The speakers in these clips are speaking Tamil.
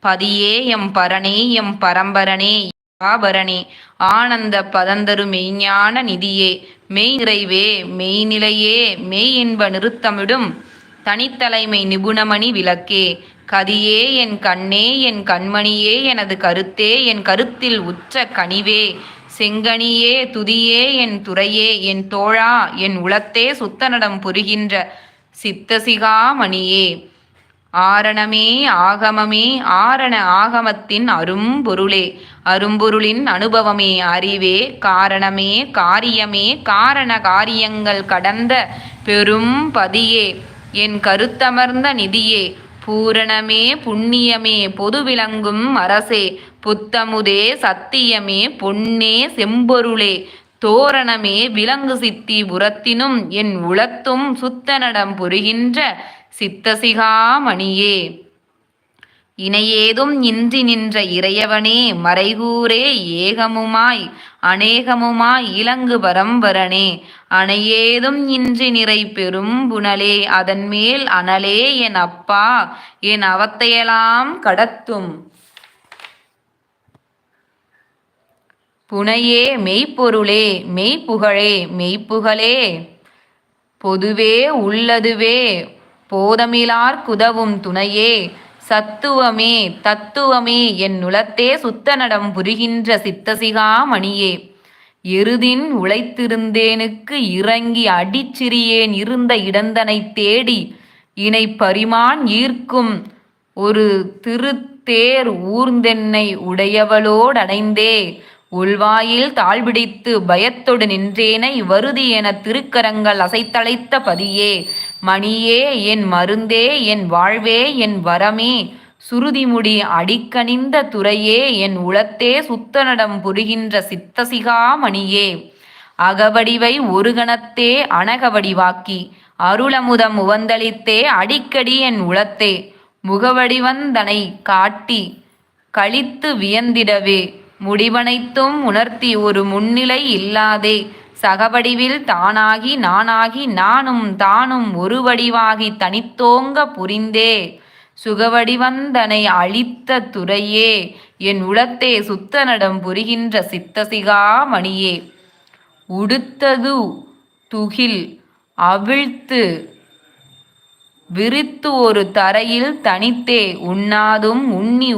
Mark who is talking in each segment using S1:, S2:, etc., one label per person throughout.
S1: பதியே எம் பரணே எம் பரம்பரனே ஆபரணே ஆனந்த பதந்தரு மெய்ஞான நிதியே. மெய் நிறைவே மெய்நிலையே மெய் இன்ப நிறுத்தமிடும். தனித்தலைமை நிபுணமணி விளக்கே. கதியே என் கண்ணே என் கண்மணியே எனது கருத்தே. என் கருத்தில் உச்ச கனிவே. செங்கனியே துதியே என் துறையே. என் தோழா என் உளத்தே சுத்தநடம் புரிகின்ற சித்தசிகாமணியே. ஆரணமே ஆகமமே ஆரண ஆகமத்தின் அரும்பொருளே. அரும்பொருளின் அனுபவமே அறிவே காரணமே காரியமே காரண காரியங்கள் கடந்த பெரும் பதியே. என் கருத்தமர்ந்த நிதியே பூரணமே புண்ணியமே பொது விளங்கும் அரசே. புத்தமுதே சத்தியமே பொன்னே செம்பொருளே. தோரணமே விலங்கு சித்தி புறத்தினும் என் உளத்தும் சுத்தனடம் புரிகின்ற சித்தசிகாமணியே. இணையேதும் இன்றி நின்ற இறையவனே மறைகூரே ஏகமுமாய் அநேகமுமாய் இலங்கு பரம்பரனே. அணையேதும் இன்றி நிறை பெரும் புனலே அதன் மேல் அனலே என் அப்பா என் அவத்தையெல்லாம் கடத்தும். புனையே மெய்ப்பொருளே மெய்ப்புகழே மெய்ப்புகழே பொதுவே உள்ளதுவே போதமிலார் குதவும் துணையே சத்துவமே தத்துவமே என் நுளத்தே சுத்தநடம் புரிகின்ற சித்தசிகாமணியே எருதின் உழைத்திருந்தேனுக்கு இறங்கி அடிச்சிறியேன் இருந்த இடந்தனைத் தேடி இணை பரிமான் ஈர்க்கும் ஒரு திருத்தேர் ஊர்ந்தென்னை உடையவளோடடைந்தே உள்வாயில் தாழ்பிடித்து பயத்தொடு நின்றேனை வருதி என திருக்கரங்கள் அசைத்தழைத்த பதியே மணியே என் மருந்தே என் வாழ்வே என் வரமே சுருதிமுடி அடிக்கணிந்த துறையே என் உளத்தே சுத்தனடம் புரிகின்ற சித்தசிகாமணியே அகவடிவை ஒரு கணத்தே அணகவடிவாக்கி அருளமுதம் உவந்தளித்தே அடிக்கடி என் உளத்தே முகவடிவந்தனை காட்டி கழித்து வியந்திடவே முடிவனைத்தும் உணர்த்தி ஒரு முன்னிலை இல்லாதே. சகவடிவில் தானாகி நானாகி நானும் தானும் ஒரு வடிவாகி தனித்தோங்க புரிந்தே. சுகவடிவந்தனை அழித்த துறையே என் உளத்தே சுத்தனடம் புரிகின்ற சித்தசிகா மணியே. உடுத்தது துகில் அவிழ்த்து விரித்து ஒரு தரையில் தனித்தே உண்ணாதும் உண்ணி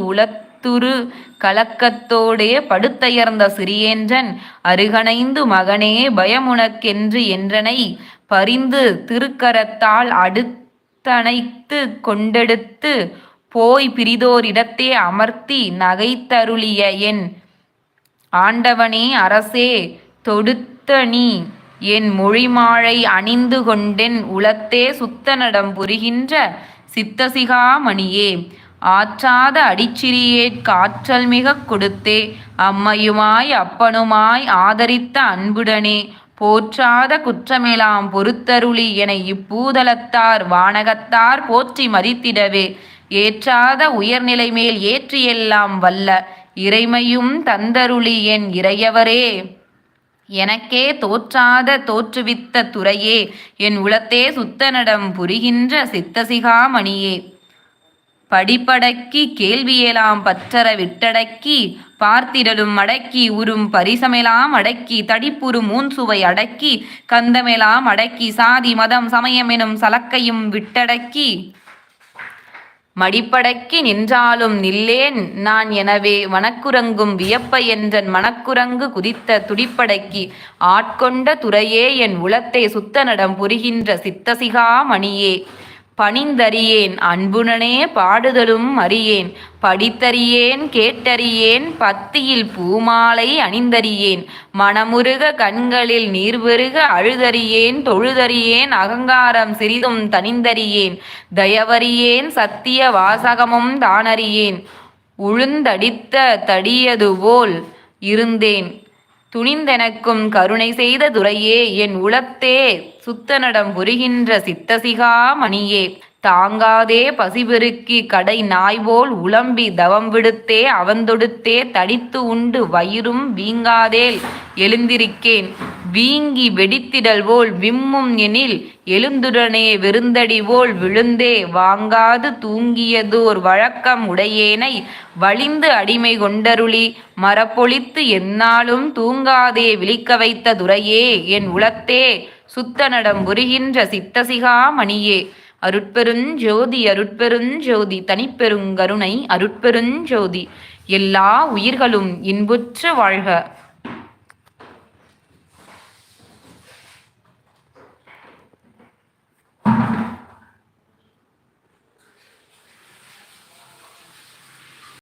S1: உளத்துரு கலக்கத்தோடே படுத்தயர்ந்த சிறியேன்றன் அருகணைந்து மகனே பயமுனக்கென்று என்றனை பரிந்து திருக்கரத்தால் அடுத்தணைத்து கொண்டெடுத்து போய் பிரிதோரிடத்தே அமர்த்தி நகைத்தருளிய என் ஆண்டவனே அரசே தொடுத்த நீ என் மொழிமாழை அணிந்து கொண்டென் உளத்தே சுத்தனடம் புரிகின்ற சித்தசிகாமணியே. ஆற்றாத அடிச்சிறியேற் காற்றல் மிகக் கொடுத்தே. அம்மையுமாய் அப்பனுமாய் ஆதரித்த அன்புடனே. போற்றாத குற்றமெலாம் பொறுத்தருளி என இப்பூதலத்தார் வானகத்தார் போற்றி மதித்திடவே ஏற்றாத உயர்நிலை மேல் ஏற்றியெல்லாம் வல்ல இறைமையும் தந்தருளி என் இறையவரே. எனக்கே தோற்றாத தோற்றுவித்த துறையே என் உளத்தே சுத்தனடம் புரிகின்ற சித்தசிகாமணியே. படிப்படக்கி கேள்வியெல்லாம் பற்றற விட்டடக்கி பார்த்திடலும் அடக்கி உறும் பரிசமெலாம் அடக்கி தடிப்புறு மூன்சுவை அடக்கி கந்தமெலாம் அடக்கி சாதி மதம் சமயம் எனும் சலக்கையும் விட்டடக்கி. மடிப்படக்கி நின்றாலும் நில்லேன் நான் எனவே வனக்குரங்கும் வியப்ப என்றன் மனக்குரங்கு குதித்த துடிப்படக்கி ஆட்கொண்ட துறையே என் உளத்தை சுத்தனடம் புரிகின்ற சித்தசிகாமணியே பணிந்தறியேன் அன்புடனே பாடுதலும் அறியேன். படித்தறியேன் கேட்டறியேன் பத்தியில் பூமாலை அணிந்தறியேன். மனமுருக கண்களில் நீர்வெருக அழுதறியேன் தொழுதறியேன் அகங்காரம் சிறிதும் தனிந்தறியேன் தயவறியேன் சத்திய வாசகமும் தானறியேன். உழுந்தடித்த தடியதுபோல் இருந்தேன். துணிந்தெனக்கும் கருணை செய்த துரையே என் உளத்தே சுத்தனடம் புரிகின்ற சித்தசிகா மணியே. தாங்காதே பசிபெருக்கி கடை நாய்போல் உளம்பி தவம் விடுத்தே அவந்தொடுத்தே தடித்து உண்டு வயிறும் வீங்காதேல் எழுந்திருக்கேன். வீங்கி வெடித்திடல் போல் விம்மும் எனில் எழுந்துடனே வெறுந்தடி போல் விழுந்தே வாங்காது தூங்கியதோர் வழக்கம் உடையேனை வலிந்து அடிமை கொண்டருளி மரப்பொழித்து எந்நாளும் தூங்காதே விழிக்க வைத்த துரையே என் உளத்தே சுத்தனடம் புரிகின்ற சித்தசிகா மணியே. அருட்பெருஞ்சோதி தனிப்பெருங்கருணை அருட்பெருஞ் ஜோதி எல்லா உயிர்களும் இன்புற்று வாழ்க.